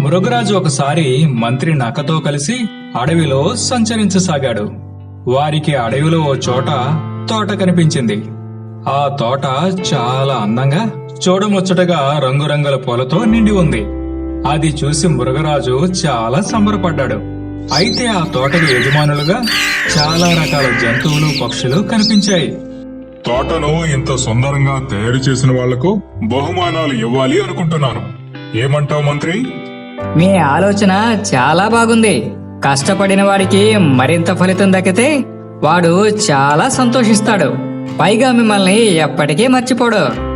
మృగరాజు ఒకసారి మంత్రి నక్కతో కలిసి అడవిలో సంచరించసాగాడు. వారికి అడవిలో ఓ చోట తోట కనిపించింది. ఆ తోట చాలా అందంగా చూడముచ్చటగా రంగురంగుల పూలతో నిండి ఉంది. అది చూసి మృగరాజు చాలా సంబరపడ్డాడు. అయితే ఆ తోటకి యజమానులుగా చాలా రకాల జంతువులు పక్షులు కనిపించాయి. తోటను ఇంత సుందరంగా తయారు చేసిన వాళ్ళకు బహుమానాలు ఇవ్వాలి అనుకుంటున్నాను. ఏమంటావు మంత్రి? మీ ఆలోచన చాలా బాగుంది. కష్టపడిన వాడికి మరింత ఫలితం దక్కితే వాడు చాలా సంతోషిస్తాడు. పైగా మిమ్మల్ని ఎప్పటికీ మర్చిపోడు.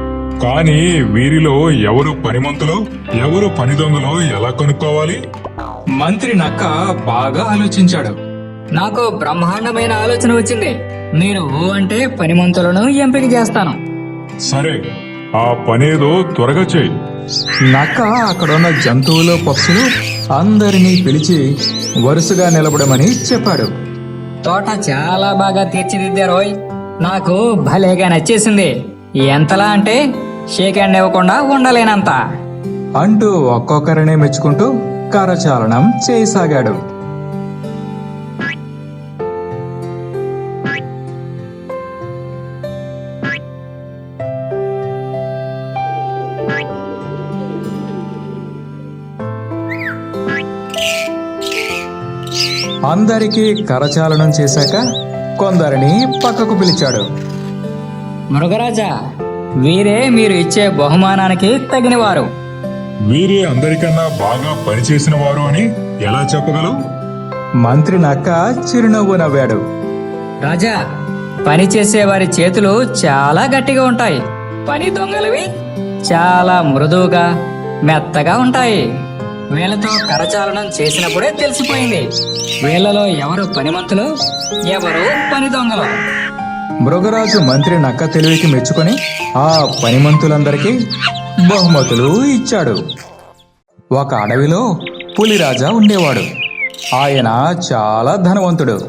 కానీ వీరిలో ఎవరు పనిమంతులో ఎవరు పని దొంగలో ఎలా కనుక్కోవాలి? మంత్రి నక్క బాగా ఆలోచించాడు. నాకు బ్రహ్మాండమైన ఆలోచన వచ్చింది. మీరు అంటే పనిమంతులను ఎంపిక చేస్తాను. సరే ఆ పనేదో త్వరగా చేయి. నక్క అక్కడున్న జంతువులు పక్షులు అందరినీ పిలిచి వరుసగా నిలబడమని చెప్పాడు. తోట చాలా బాగా తీర్చిదిద్దారోయ్ నాకు భలేగా నచ్చేసింది. ఎంతలా అంటే షేక్ హ్యాండ్ ఇవ్వకుండా ఉండలేనంత. అంటూ ఒక్కొక్కరినే మెచ్చుకుంటూ కరచాలనం చేయసాగాడు. అందరికీ కరచాలనం చేశాక కొందరిని పక్కకు పిలిచాడు. మృగరాజా వీరే మీరు ఇచ్చే బహుమానానికి తగినవారు. వీరే అందరికన్నా బాగా పనిచేసిన వారు అని ఎలా చెప్పగలవు? మంత్రి నక్క చిరునవ్వు నవ్వాడు. రాజా పని చేసే వారి చేతులు చాలా గట్టిగా ఉంటాయి. పని దొంగలవి చాలా మృదువుగా మెత్తగా ఉంటాయి. వీళ్ళతో కరచాలనం చేసినప్పుడే తెలిసిపోయింది. వీళ్ళలో ఎవరు పనిమంతులు ఎవరు పని దొంగలు. మృగరాజు మంత్రి నక్క తెలివికి మెచ్చుకొని ఆ పనిమంతులందరికీ బహుమతులు ఇచ్చాడు. ఒక అడవిలో పులిరాజా ఉండేవాడు. ఆయన చాలా ధనవంతుడు.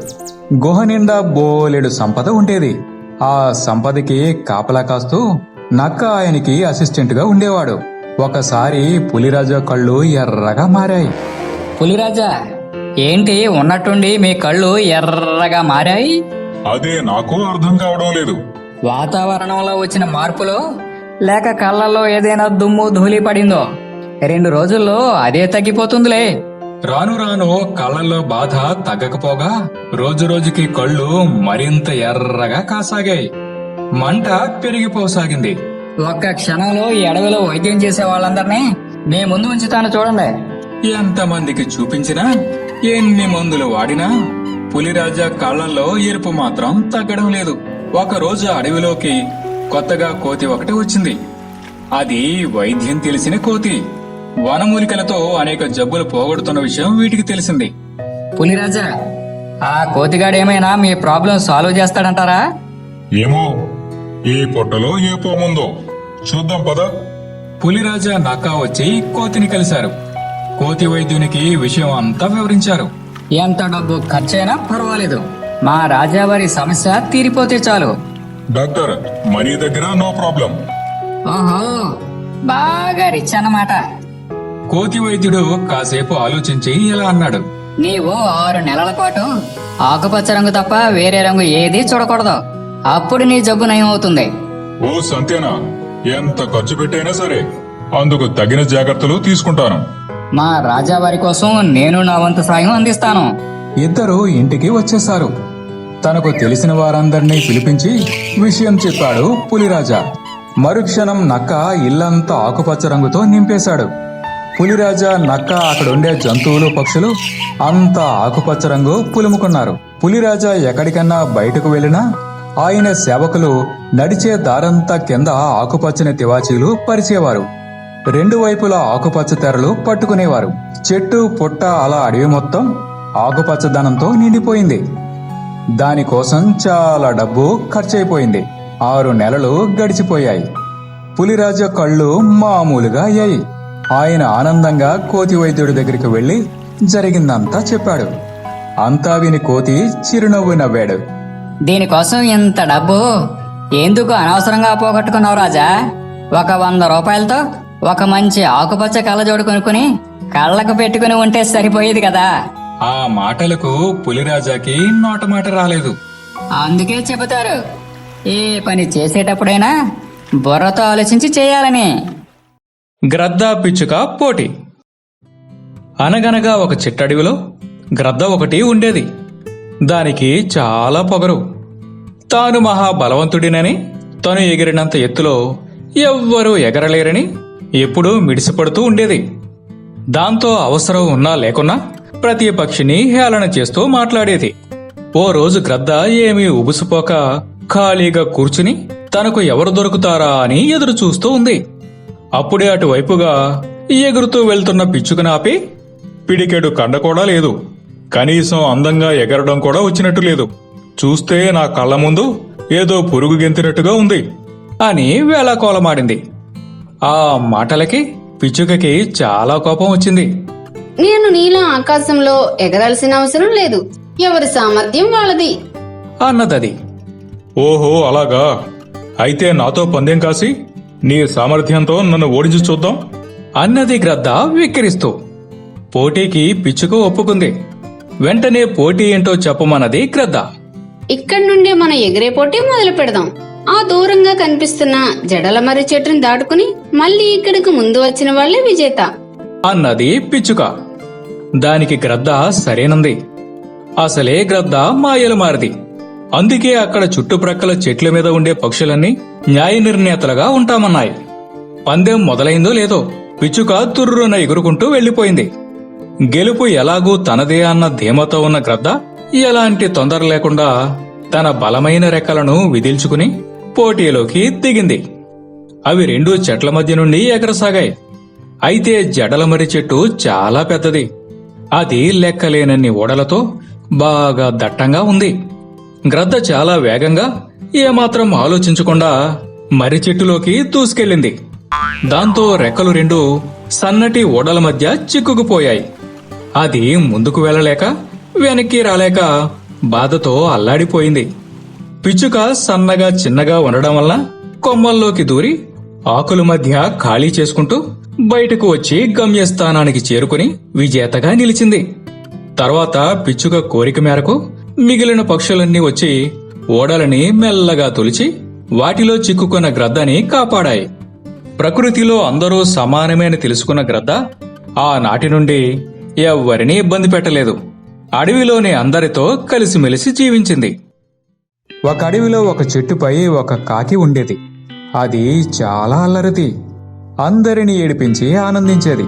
గుహ నిండా బోలెడు సంపద ఉండేది. ఆ సంపదకి కాపలా కాస్తూ నక్క ఆయనకి అసిస్టెంట్గా ఉండేవాడు. ఒకసారి పులిరాజా కళ్ళు ఎర్రగా మారాయి. పులిరాజా ఏంటి ఉన్నట్టుండి మీ కళ్ళు ఎర్రగా మారాయి? అదే నాకు అర్థం కావడం లేదు. వాతావరణంలో వచ్చిన మార్పులో లేక కళ్ళల్లో ఏదైనా దుమ్ము ధూళి పడిందో? రెండు రోజుల్లో అదే తగ్గిపోతుందిలే. రాను రాను కళ్ళల్లో బాధ తగ్గకపోగా రోజు రోజుకి కళ్ళు మరింత ఎర్రగా కాసాగాయి. మంట పెరిగిపోసాగింది. ఒక్క క్షణంలో ఈ అడవిలో వైద్యం చేసే వాళ్ళందరినీ మీ ముందు ఉంచుతాను చూడండి. ఎంతమందికి చూపించినా ఎన్ని మందులు వాడినా పులిరాజా కళ్ళల్లో ఎరుపు మాత్రం తగ్గడం లేదు. ఒక రోజు అడవిలోకి కొత్తగా కోతి ఒకటి వచ్చింది. అది వైద్యం తెలిసిన కోతి. వనమూలికలతో అనేక జబ్బులు పోగొడుతున్న విషయం వీటికి తెలిసింది. పులిరాజా ఆ కోతిగాడు ఏమైనా మీ ప్రాబ్లం సాల్వ్ చేస్తాడంటారా? ఏమో ఈ పొట్టలో ఏ పోముందో? చూద్దాం పదా. పులిరాజా నక్క వచ్చి కోతిని కలిశారు. కోతి వైద్యునికి విషయం అంతా వివరించారు. ఎంత డబ్బు ఖర్చైనా పర్వాలేదు. మా రాజావారి సమస్య తీరిపోతే చాలు. డాక్టర్ మనీ దగ్గర నో ప్రాబ్లం. ఓహో బాగా రిచ్ అన్నమాట. కోతి వైద్యుడు కాసేపు ఆలోచించి ఇలా అన్నాడు. నీవు ఆరు నెలల పాటు ఆకుపచ్చ రంగు తప్ప వేరే రంగు ఏది చూడకూడదు. అప్పుడు నీ జబ్బు నయం అవుతుంది ఓ సంతేనా? ఎంత ఖర్చు పెట్టైనా సరే అందుకు తగిన జాగ్రత్తలు తీసుకుంటాను. మా రాజావారి కోసం నేను నా వంతు సాయం అందిస్తాను. ఇద్దరు ఇంటికి వచ్చేశారు. తనకు తెలిసిన వారందరినీ పిలిపించి విషయం చెప్పాడు పులిరాజా. మరుక్షణం నక్క ఇల్లంతా ఆకుపచ్చ రంగుతో నింపేశాడు. పులిరాజా నక్క అక్కడుండే జంతువులు పక్షులు అంతా ఆకుపచ్చ రంగు పులుముకున్నారు. పులిరాజా ఎక్కడికన్నా బయటకు వెళ్ళినా ఆయన సేవకులు నడిచే దారంతా కింద ఆకుపచ్చని తివాచీలు పరిచేవారు. రెండు వైపులా ఆకుపచ్చ తెరలు పట్టుకునేవారు. చెట్టు పుట్ట అలా అడవి మొత్తం ఆకుపచ్చదనంతో నిండిపోయింది. దానికోసం చాలా డబ్బు ఖర్చయిపోయింది ఆరు నెలలు గడిచిపోయాయి. పులిరాజ కళ్ళు మామూలుగా అయ్యాయి. ఆయన ఆనందంగా కోతి వైద్యుడి దగ్గరికి వెళ్ళి జరిగిందంతా చెప్పాడు. అంతా విని కోతి చిరునవ్వు నవ్వాడు. దీనికోసం ఇంత డబ్బు ఎందుకు అనవసరంగా పోగొట్టుకున్నావు రాజా? ఒక వంద రూపాయలతో ఒక మంచి ఆకుపచ్చ కళ్ళజోడు కొనుక్కుని కళ్ళకు పెట్టుకుని ఉంటే సరిపోయేది కదా. ఆ మాటలకు పులిరాజాకి నోటమాట రాలేదు. అందుకే చెబుతారు ఏ పని చేసేటప్పుడైనా బుర్రతో ఆలోచించి చేయాలని. గ్రద్ద పిచ్చుక పోటీ. అనగనగా ఒక చిట్టడవిలో గ్రద్ద ఒకటి ఉండేది. దానికి చాలా పొగరు. తాను మహా బలవంతుడినని తను ఎగిరినంత ఎత్తులో ఎవ్వరూ ఎగరలేరని ఎప్పుడూ మిడిసిపడుతూ ఉండేది. దాంతో అవసరం ఉన్నా లేకున్నా ప్రతి పక్షిని హేళన చేస్తూ మాట్లాడేది. ఓ రోజు గ్రద్ద ఏమీ ఉబుసుపోక ఖాళీగా కూర్చుని తనకు ఎవరు దొరుకుతారా అని ఎదురు చూస్తూ ఉంది. అప్పుడే అటువైపుగా ఎగురుతూ వెళ్తున్న పిచ్చుకని పిడికెడు కండ కూడా లేదు. కనీసం అందంగా ఎగరడం కూడా వచ్చినట్టు లేదు. చూస్తే నా కళ్ళ ముందు ఏదో పురుగు గెంతినట్టుగా ఉంది. అని వేళాకోలమాడింది ఆ మాటలకి పిచ్చుకకి చాలా కోపం వచ్చింది. నేను నీలా ఆకాశంలో ఎగరాల్సిన అవసరం లేదు. ఎవరి సామర్థ్యం వాళ్ళది. అన్నదది. ఓహో అలాగా. అయితే నాతో పందెం కాసి నీ సామర్థ్యంతో నన్ను ఓడించి చూద్దాం. అన్నది గ్రద్ద విక్కిరిస్తూ. పోటీకి పిచ్చుక ఒప్పుకుంది. వెంటనే పోటీ ఏంటో చెప్పమన్నది గ్రద్ద ఇక్కడి నుండి మనం ఎగిరే పోటీ మొదలు పెడదాం. ఆ దూరంగా కనిపిస్తున్న జడల మర్రి చెట్టుని దాటుకుని మళ్ళీ ఇక్కడికి ముందు వచ్చిన వాళ్ళే విజేత. అన్నది పిచ్చుక. దానికి గ్రద్ద సరేనంది. అసలే గ్రద్ద మాయలు మారిది. అందుకే అక్కడ చుట్టుప్రక్కల చెట్ల మీద ఉండే పక్షులన్నీ న్యాయ నిర్ణేతలుగా ఉంటామన్నాయి. పందెం మొదలైందో లేదో పిచ్చుక తుర్రున ఎగురుకుంటూ వెళ్ళిపోయింది గెలుపు ఎలాగూ తనదే అన్న ధీమతో ఉన్న గ్రద్ద ఎలాంటి తొందర లేకుండా తన బలమైన రెక్కలను విదిల్చుకుని పోటీలోకి దిగింది. అవి రెండు చెట్ల మధ్య నుండి ఎగరసాగాయి. అయితే జడలమరి చెట్టు చాలా పెద్దది. అది లెక్కలేనన్ని ఓడలతో బాగా దట్టంగా ఉంది. గ్రద్ద చాలా వేగంగా ఏమాత్రం ఆలోచించకుండా మర్రి చెట్టులోకి దూసుకెళ్ళింది. దాంతో రెక్కలు రెండు సన్నటి ఓడల మధ్య చిక్కుకుపోయాయి. అది ముందుకు వెళ్ళలేక వెనక్కి రాలేక బాధతో అల్లాడిపోయింది. పిచ్చుక సన్నగా చిన్నగా ఉండడం వల్ల కొమ్మల్లోకి దూరి ఆకుల మధ్య ఖాళీ చేసుకుంటూ బయటకు వచ్చి గమ్యస్థానానికి చేరుకుని విజేతగా నిలిచింది. తర్వాత పిచ్చుక కోరిక మేరకు మిగిలిన పక్షులన్నీ వచ్చి ఓడలని మెల్లగా తొలిచి వాటిలో చిక్కుకున్న గ్రద్దని కాపాడాయి. ప్రకృతిలో అందరూ సమానమేని తెలుసుకున్న గ్రద్ద ఆనాటి నుండి ఎవ్వరినీ ఇబ్బంది పెట్టలేదు. అడవిలోని అందరితో కలిసిమెలిసి జీవించింది. ఒక అడవిలో ఒక చెట్టుపై ఒక కాకి ఉండేది. అది చాలా అల్లరిది. అందరిని ఏడిపించి ఆనందించేది.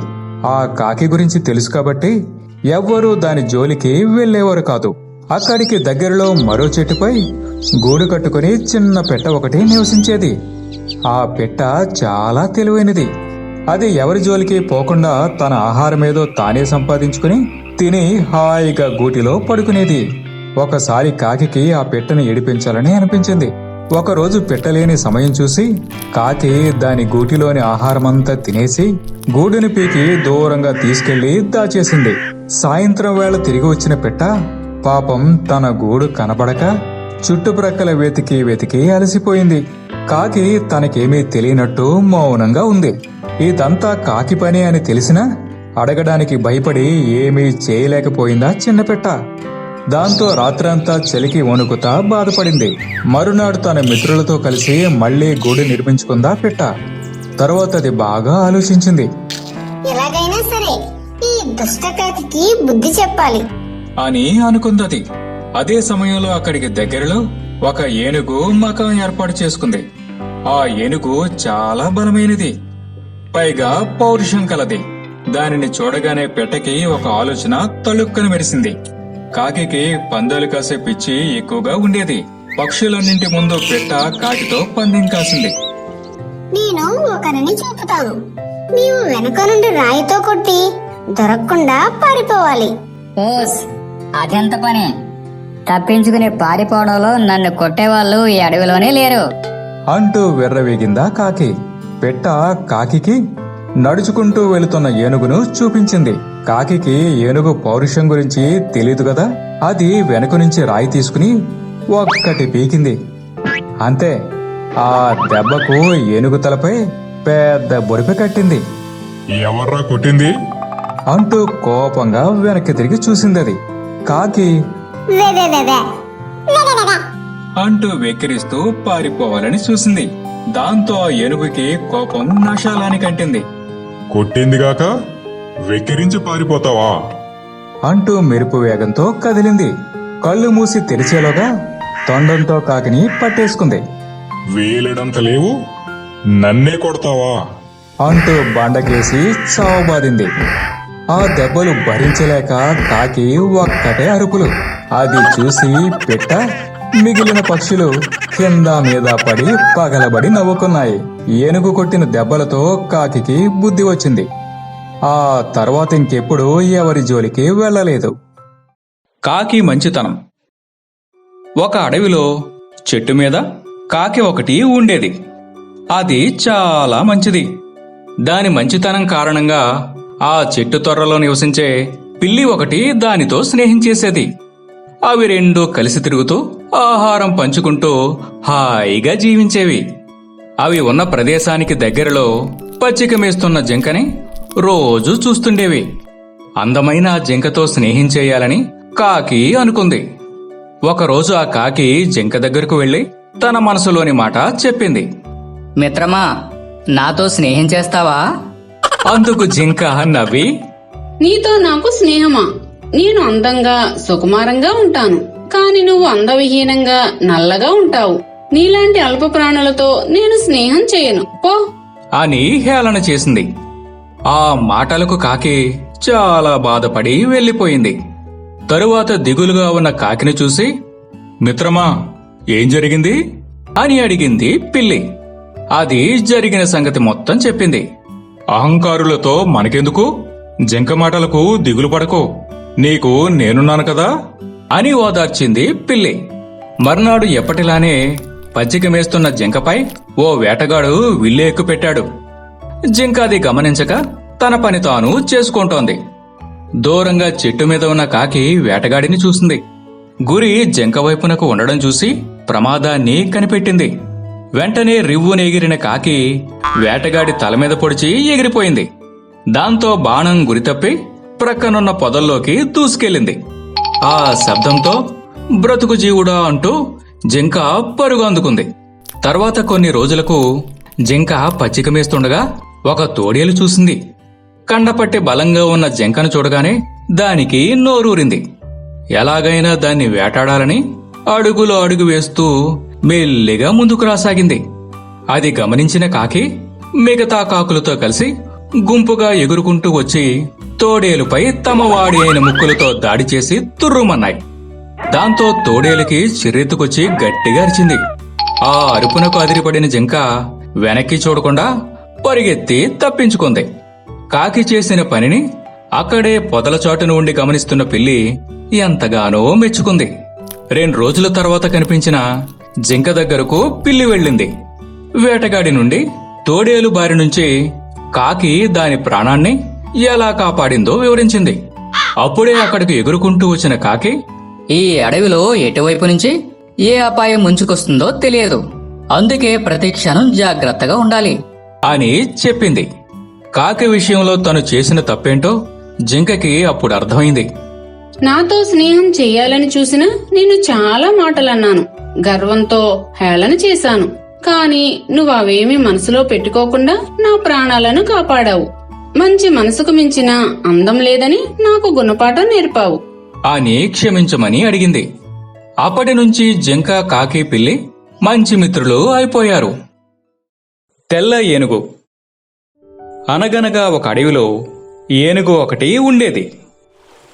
ఆ కాకి గురించి తెలుసు కాబట్టి ఎవ్వరూ దాని జోలికి వెళ్ళేవారు కాదు. అక్కడికి దగ్గరలో మరో చెట్టుపై గూడు కట్టుకుని చిన్న పెట్ట ఒకటి నివసించేది. ఆ పెట్ట చాలా తెలివైనది. అది ఎవరి జోలికి పోకుండా తన ఆహారమేదో తానే సంపాదించుకుని తిని హాయిగా గూటిలో పడుకునేది. ఒకసారి కాకి ఆ పిట్టని ఏడిపించాలని అనిపించింది. ఒకరోజు పెట్టలేని సమయం చూసి కాకి దాని గూటిలోని ఆహారమంతా తినేసి గూడుని పీకి దూరంగా తీసుకెళ్ళి దాచేసింది. సాయంత్రం వేళ తిరిగి వచ్చిన పెట్ట పాపం తన గూడు కనబడక చుట్టుప్రక్కల వెతికి వెతికి అలసిపోయింది. కాకి తనకేమీ తెలియనట్టు మౌనంగా ఉంది. ఇదంతా కాకి పని అని తెలిసినా అడగడానికి భయపడి ఏమీ చేయలేకపోయిందా చిన్నపెట్ట. దాంతో రాత్రంతా చలికి వణుకుతా బాధపడింది. మరునాడు తన మిత్రులతో కలిసి మళ్ళీ గూడు నిర్మించుకుందా పెట్ట. తరువాత అది బాగా ఆలోచించింది. ఎలాగైనా సరే ఈ దుష్టకాకి బుద్ధి చెప్పాలి. అని అనుకుందది. అదే సమయంలో అక్కడికి దగ్గరలో ఒక ఏనుగు మకం ఏర్పాటు చేసుకుంది. ఆ ఏనుగు చాలా బలమైనది. పైగా పౌరుషం కలది. దానిని చూడగానే పెట్టకి ఒక ఆలోచన తలుక్కని మెరిసింది. కాకికి పందాలు కాసే పిచ్చి ఎక్కువగా ఉండేది. పక్షులన్నింటి ముందు పెట్ట కాకితో పందెం కాసింది. నేను ఒకరిని చూపుతాను. నీవు వెనుక నుండి రాయితో కొట్టి దొరకకుండా పారిపోవాలి. ఓస్ అదెంత పని? తప్పించుకుని పారిపోవడంలో నన్ను కొట్టేవాళ్ళు ఈ అడవిలోనే లేరు. అంటూ వెర్రవేగిందా కాకి. పెట్ట కాకికి నడుచుకుంటూ వెళుతున్న ఏనుగును చూపించింది. కాకికి ఏనుగు పౌరుషం గురించి తెలియదు కదా? అది వెనుక నుంచి రాయి తీసుకుని ఒక్కటి పీకింది. అంతే ఆ దెబ్బకు ఏనుగు తలపై పెద్ద బొరిపి కట్టింది. ఎవర్రా కొట్టింది? అంటూ కోపంగా వెనక్కి తిరిగి కాకి వే వే వే. అంటూ వెక్కిరిస్తూ పారిపోవాలని చూసింది. దాంతో ఆ ఏనుగుకి కోపం నశాలానికి అంటింది కొట్టిందిగాక వెక్కిరించి పారిపోతావా? అంటూ మెరుపు వేగంతో కదిలింది. కళ్ళు మూసి తెరిచేలోగా తొండంతో కాకిని పట్టేసుకుంది. వేలెడంత లేవు నన్నే కొడతావా? అంటూ బండకేసి చావబాదింది ఆ దెబ్బలు భరించలేక కాకి ఒక్కటే అరుపులు. అది చూసి పిట్ట మిగిలిన పక్షులు కింద మీద పడి పగలబడి నవ్వుకున్నాయి. ఏనుగు కొట్టిన దెబ్బలతో కాకికి బుద్ధి వచ్చింది. ఆ తర్వాత ఇంకెప్పుడు ఎవరి జోలికి వెళ్ళలేదు. కాకి మంచితనం. ఒక అడవిలో చెట్టు మీద కాకి ఒకటి ఉండేది. అది చాలా మంచిది. దాని మంచితనం కారణంగా ఆ చెట్టు తొర్రలో నివసించే పిల్లి ఒకటి దానితో స్నేహం చేసేది. అవి రెండూ కలిసి తిరుగుతూ ఆహారం పంచుకుంటూ హాయిగా జీవించేవి. అవి ఉన్న ప్రదేశానికి దగ్గరలో పచ్చిక మేస్తున్న జింకని రోజు చూస్తుండేవి. అందమైన ఆ జింకతో స్నేహం చేయాలని కాకి అనుకుంది. ఒకరోజు ఆ కాకి జింక దగ్గరకు వెళ్ళి తన మనసులోని మాట చెప్పింది. మిత్రమా నాతో స్నేహం చేస్తావా? అందుకు జింక నవ్వి నీతో నాకు స్నేహమా? నేను అందంగా సుకుమారంగా ఉంటాను. కాని నువ్వు అందవిహీనంగా నల్లగా ఉంటావు. నీలాంటి అల్ప ప్రాణులతో నేను స్నేహం చేయను. పో. అని హేళన చేసింది. ఆ మాటలకు కాకి చాలా బాధపడి వెళ్ళిపోయింది. తరువాత దిగులుగా ఉన్న కాకిని చూసి మిత్రమా ఏం జరిగింది? అని అడిగింది పిల్లి. అది జరిగిన సంగతి మొత్తం చెప్పింది. అహంకారులతో మనకెందుకు? జింక మాటలకు దిగులు పడకు. నీకు నేనున్నాను కదా. అని ఓదార్చింది పిల్లి. మర్నాడు ఎప్పటిలానే పచ్చిక మేస్తున్న జింకపై ఓ వేటగాడు విల్లు ఎక్కుపెట్టాడు జింక అది గమనించక తన పని తాను చేసుకుంటోంది. దూరంగా చెట్టు మీద ఉన్న కాకి వేటగాడిని చూసింది. గురి జింక వైపునకు ఉండడం చూసి ప్రమాదాన్ని కనిపెట్టింది. వెంటనే రివ్వున ఎగిరిన కాకి వేటగాడి తల మీద పొడిచి ఎగిరిపోయింది. దాంతో బాణం గురి తప్పి ప్రక్కనున్న పొదల్లోకి దూసుకెళ్ళింది. ఆ శబ్దంతో బ్రతుకు జీవుడా అంటూ జింక పరుగు అందుకుంది. తర్వాత కొన్ని రోజులకు జింక పచ్చిక మేస్తుండగా ఒక తోడేలు చూసింది. కండపట్టి బలంగా ఉన్న జింకను చూడగానే దానికి నోరూరింది. ఎలాగైనా దాన్ని వేటాడాలని అడుగులో అడుగు వేస్తూ మెల్లిగా ముందుకు రాసాగింది. అది గమనించిన కాకి మిగతా కాకులతో కలిసి గుంపుగా ఎగురుకుంటూ వచ్చి తోడేలుపై తమ వాడి అయిన ముక్కులతో దాడి చేసి తుర్రుమన్నాయి. దాంతో తోడేలుకి చిరెత్తుకొచ్చి గట్టిగా అరిచింది. ఆ అరుపునకు అదిరిపడిన జింక వెనక్కి చూడకుండా పరిగెత్తి తప్పించుకుంది. కాకి చేసిన పనిని అక్కడే పొదల చాటున ఉండి గమనిస్తున్న పిల్లి ఎంతగానో మెచ్చుకుంది. రెండు రోజుల తర్వాత కనిపించిన జింక దగ్గరకు పిల్లి వెళ్ళింది. వేటగాడి నుండి తోడేలు బారి నుంచి కాకి దాని ప్రాణాన్ని ఎలా కాపాడిందో వివరించింది. అప్పుడే అక్కడికి ఎగురుకుంటూ వచ్చిన కాకి ఈ అడవిలో ఎటువైపు నుంచి ఏ అపాయం ముంచుకొస్తుందో తెలియదు. అందుకే ప్రతి క్షణం జాగ్రత్తగా ఉండాలి. అని చెప్పింది. కాకి విషయంలో తను చేసిన తప్పేంటో జింకకి అప్పుడు అర్థమైంది. నాతో స్నేహం చెయ్యాలని చూసినా నేను చాలా మాటలన్నాను. గర్వంతో హేళన చేశాను. కాని నువ్వు అవేమీ మనసులో పెట్టుకోకుండా నా ప్రాణాలను కాపాడావు. మంచి మనసుకు మించిన అందం లేదని నాకు గుణపాఠం నేర్పావు. అని క్షమించమని అడిగింది. అప్పటి నుంచి జింక కాకి పిల్లి మంచి మిత్రులు అయిపోయారు. తెల్ల ఏనుగు. అనగనగా ఒక అడవిలో ఏనుగు ఒకటి ఉండేది.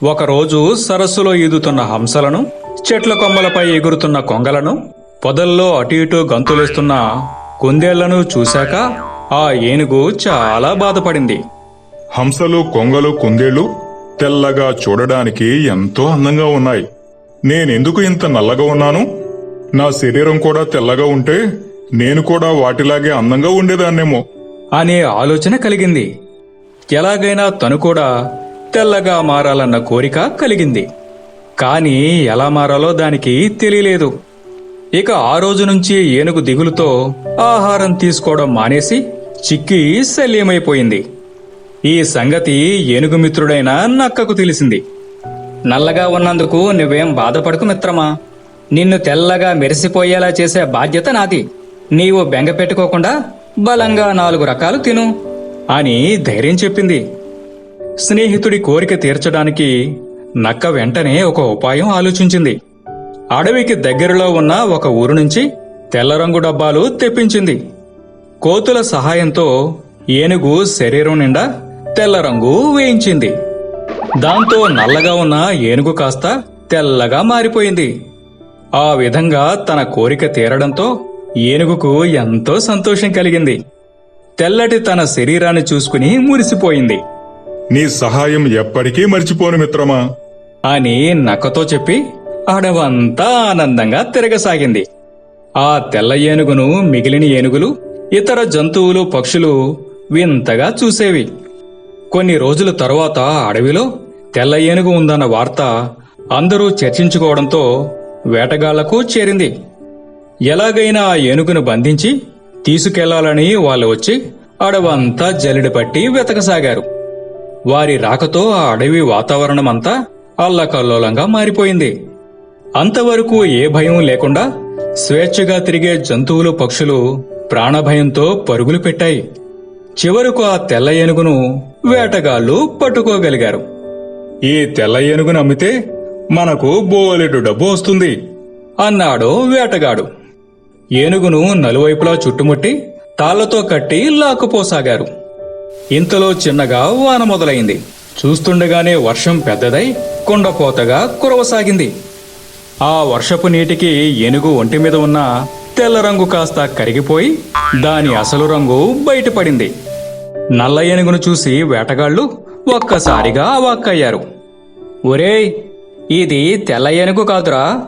ఒకరోజు సరస్సులో ఈదుతున్న హంసలను చెట్ల కొమ్మలపై ఎగురుతున్న కొంగలను పొదల్లో అటు ఇటు గంతులేస్తున్న కుందేళ్ళను చూశాక ఆ ఏనుగు చాలా బాధపడింది. హంసలు కొంగలు కుందేళ్ళు తెల్లగా చూడడానికి ఎంతో అందంగా ఉన్నాయి. నేనెందుకు ఇంత నల్లగా ఉన్నాను? నా శరీరం కూడా తెల్లగా ఉంటే నేను కూడా వాటిలాగే అందంగా ఉండేదాన్నేమో. అనే ఆలోచన కలిగింది. ఎలాగైనా తను కూడా తెల్లగా మారాలన్న కోరిక కలిగింది. కానీ ఎలా మారాలో దానికి తెలియలేదు. ఇక ఆ రోజు నుంచి ఏనుగు దిగులుతో ఆహారం తీసుకోవడం మానేసి చిక్కి శల్యమైపోయింది. ఈ సంగతి ఏనుగు మిత్రుడైన నక్కకు తెలిసింది. నల్లగా ఉన్నందుకు నువ్వేం బాధపడకు మిత్రమా. నిన్ను తెల్లగా మెరిసిపోయేలా చేసే బాధ్యత నాది. నీవు బెంగ పెట్టుకోకుండా బలంగా నాలుగు రకాలు తిను అని ధైర్యం చెప్పింది. స్నేహితుడి కోరిక తీర్చడానికి నక్క వెంటనే ఒక ఉపాయం ఆలోచించింది. అడవికి దగ్గరలో ఉన్న ఒక ఊరు నుంచి తెల్ల రంగు డబ్బాలు తెప్పించింది. కోతుల సహాయంతో ఏనుగు శరీరం నిండా తెల్ల రంగు వేయించింది. దాంతో నల్లగా ఉన్న ఏనుగు కాస్త తెల్లగా మారిపోయింది. ఆ విధంగా తన కోరిక తీరడంతో ఏనుగుకు ఎంతో సంతోషం కలిగింది. తెల్లటి తన శరీరాన్ని చూసుకుని మురిసిపోయింది. నీ సహాయం ఎప్పటికీ మర్చిపోను మిత్రమా? అని నక్కతో చెప్పి అడవంతా ఆనందంగా తిరగసాగింది. ఆ తెల్ల ఏనుగును మిగిలిన ఏనుగులు ఇతర జంతువులు పక్షులు వింతగా చూసేవి. కొన్ని రోజుల తరువాత అడవిలో తెల్ల ఏనుగు ఉందన్న వార్త అందరూ చర్చించుకోవడంతో వేటగాళ్ళకు చేరింది. ఎలాగైనా ఆ ఏనుగును బంధించి తీసుకెళ్ళాలని వాళ్ళు వచ్చి అడవంతా జలిడి పట్టి వెతకసాగారు. వారి రాకతో ఆ అడవి వాతావరణమంతా అల్లకల్లోలంగా మారిపోయింది. అంతవరకు ఏ భయం లేకుండా స్వేచ్ఛగా తిరిగే జంతువులు పక్షులు ప్రాణభయంతో పరుగులు పెట్టాయి. చివరకు ఆ తెల్ల ఏనుగును వేటగాళ్ళు పట్టుకోగలిగారు. ఈ తెల్ల ఏనుగును అమ్మితే మనకు బోలెడు డబ్బు వస్తుంది అన్నాడు వేటగాడు. ఏనుగును నలువైపులా చుట్టుముట్టి తాళ్ళతో కట్టి లాక్కుపోసాగారు. ఇంతలో చిన్నగా వాన మొదలైంది. చూస్తుండగానే వర్షం పెద్దదై కుండపోతగా కురవసాగింది. ఆ వర్షపు నీటికి ఏనుగు ఒంటి మీద ఉన్న తెల్ల రంగు కాస్త కరిగిపోయి దాని అసలు రంగు బయటపడింది. నల్ల ఏనుగును చూసి వేటగాళ్ళు ఒక్కసారిగా అవాక్కయ్యారు ఒరేయ్ ఇది తెల్ల ఏనుగు కాదురా.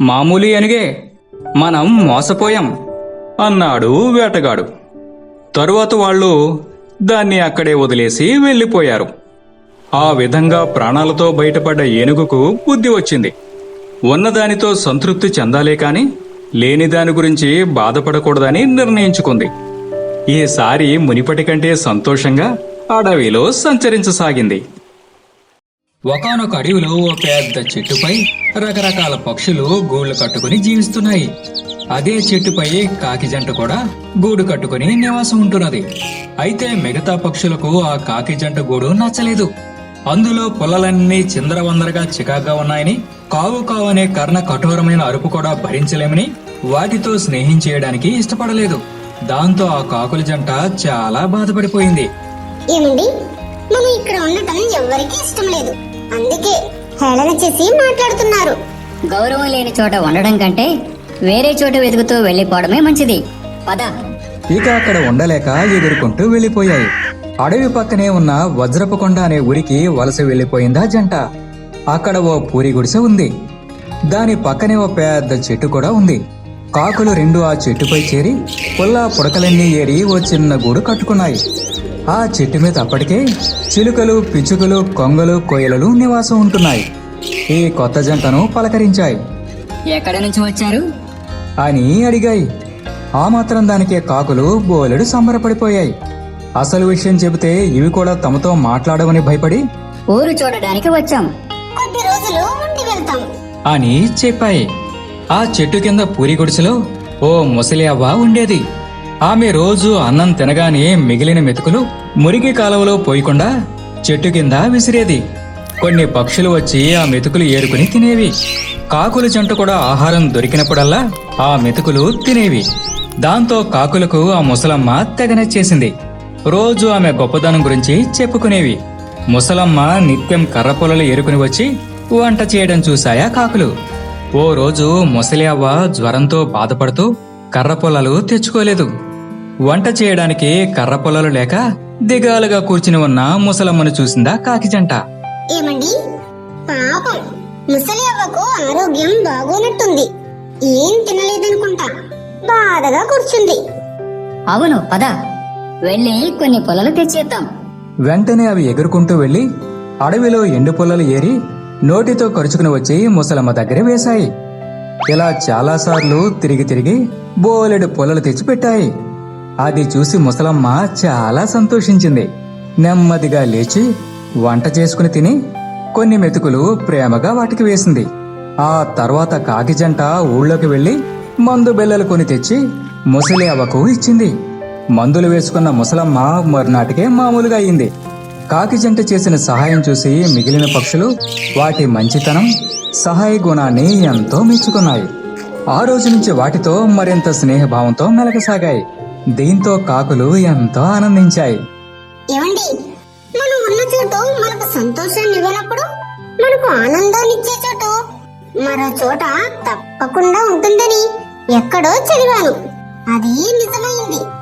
మామూలు ఏనుగే. మనం మోసపోయాం అన్నాడు వేటగాడు. తరువాత వాళ్ళు దాన్ని అక్కడే వదిలేసి వెళ్ళిపోయారు. ఆ విధంగా ప్రాణాలతో బయటపడ్డ ఏనుగుకు బుద్ధి వచ్చింది. ఉన్నదానితో సంతృప్తి చెందాలే కాని లేని దాని గురించి బాధపడకూడదని నిర్ణయించుకుంది. ఈసారి మునిపటి కంటే సంతోషంగా అడవిలో సంచరించసాగింది. ఒకనొక అడవిలో ఓ పెద్ద చెట్టుపై రకరకాల పక్షులు గూళ్ళు కట్టుకుని జీవిస్తున్నాయి. అదే చెట్టుపై కాకి జంట కూడా గూడు కట్టుకుని నివాసం ఉంటున్నది. అయితే మిగతా పక్షులకు ఆ కాకి జంట గూడు నచ్చలేదు. అందులో పొలలన్నీ చిందరవందరగా చికాగ్గా ఉన్నాయని కావు కావు అనే కర్ణ కఠోరమైన అరుపు కూడా భరించలేమని వాటితో స్నేహం చేయడానికి ఇష్టపడలేదు. దాంతో ఆ కాకుల జంట చాలా బాధపడిపోయింది. ఏమండి? మనం ఇక్కడ ఉండటం ఎవ్వరికీ ఇష్టం లేదు. అందుకే హేళన చేసి మాట్లాడుతున్నారు. గౌరవం లేని చోట ఉండడం కంటే వేరే చోట వెతుకుతూ వెళ్ళిపోవడమే మంచిది. పద. ఇక అక్కడ ఉండలేక ఎగురుకుంటూ వెళ్ళిపోయాయి అడవి పక్కనే ఉన్న వజ్రపకొండ అనే ఊరికి వలస వెళ్ళిపోయిందా జంట. అక్కడ ఓ పూరి గుడిసె ఉంది. దాని పక్కనే ఓ పెద్ద చెట్టు కూడా ఉంది. కాకులు రెండు ఆ చెట్టుపై చేరి పుల్ల పుడకలన్నీ ఏరి ఓ చిన్న గూడు కట్టుకున్నాయి. ఆ చెట్టు మీద అప్పటికే చిలుకలు పిచ్చుకలు కొంగలు కోయలలు నివాసం ఉంటున్నాయి. ఈ కొత్త జంటను పలకరించాయి. ఎక్కడి నుంచి వచ్చారు? అని అడిగాయి. ఆ మాత్రం దానికే కాకులు బోలెడు సంబరపడిపోయాయి. అసలు విషయం చెబితే ఇవి కూడా తమతో మాట్లాడవని భయపడి? ఊరు చూడడానికి వచ్చాం. కొద్ది రోజులు ఉండి వెళ్తాం. అని చెప్పాయి. ఆ చెట్టు కింద పూరి గుడిసెలో ఓ ముసలి అవ్వ ఉండేది. ఆమె రోజు అన్నం తినగానే మిగిలిన మెతుకులు మురిగి కాలువలో పోయకుండా చెట్టు కింద విసిరేది. కొన్ని పక్షులు వచ్చి ఆ మెతుకులు ఏరుకుని తినేవి. కాకుల జంట కూడా ఆహారం దొరికినప్పుడల్లా ఆ మెతుకులు తినేవి. దాంతో కాకులకు ఆ ముసలమ్మ తెగనచ్చేసింది రోజు ఆమె గొప్పదనం గురించి చెప్పుకునేవి. ముసలమ్మ నిత్యం కర్ర పొలలు ఏరుకుని వచ్చి వంట చేయడం చూశాయా కాకులు. ఓ రోజు ముసలి అవ్వ జ్వరంతో బాధపడుతూ కర్ర పొలలు తెచ్చుకోలేదు. వంట చేయడానికి కర్ర పొలలు లేక దిగాలుగా కూర్చుని ఉన్న ముసలమ్మను చూసిందా కాకి జంట. ఏమండి? పాపం. ముసలి అవ్వకు ఆరోగ్యం బాగోనట్టుంది. ఏం తినలేదనుకుంటా. బాధగా కూర్చుంది. అవును పద. వెళ్ళి కొన్ని పొలలు తెచ్చేద్దాం. వెంటనే అవి ఎగురుకుంటూ వెళ్ళి అడవిలో ఎండు పొలలు ఏరి నోటితో కరుచుకుని వచ్చి ముసలమ్మ దగ్గర వేశాయి. ఇలా చాలాసార్లు తిరిగి తిరిగి బోలెడు పొలలు తెచ్చిపెట్టాయి. అది చూసి ముసలమ్మ చాలా సంతోషించింది. నెమ్మదిగా లేచి వంట చేసుకుని తిని కొన్ని మెతుకులు ప్రేమగా వాటికి వేసింది. ఆ తర్వాత కాకి జంట ఊళ్ళోకి వెళ్ళి మందు బెల్లలు కొని తెచ్చి ముసలి అవ్వకు ఇచ్చింది. మందులు వేసుకున్న ముసలమ్మ మరునాటికే మామూలుగా అయింది. కాకి జంట చేసిన సహాయం చూసి మిగిలిన పక్షులు వాటి మంచితనం సహాయ గుణాన్ని ఎంతో మెచ్చుకున్నాయి. ఆ రోజు నుంచి వాటితో మరింత స్నేహభావంతో మెలకసాగాయి దీంతో కాకులు ఎంతో ఆనందించాయి. ఏమండి? మనం ఉన్న చోటు మనకు సంతోషాన్ని ఇవ్వనప్పుడు మనకు ఆనందాన్ని ఇచ్చే చోటు. మరో చోట తప్పకుండా ఉంటుందని ఎక్కడో చదివాను. అది నిజమైంది.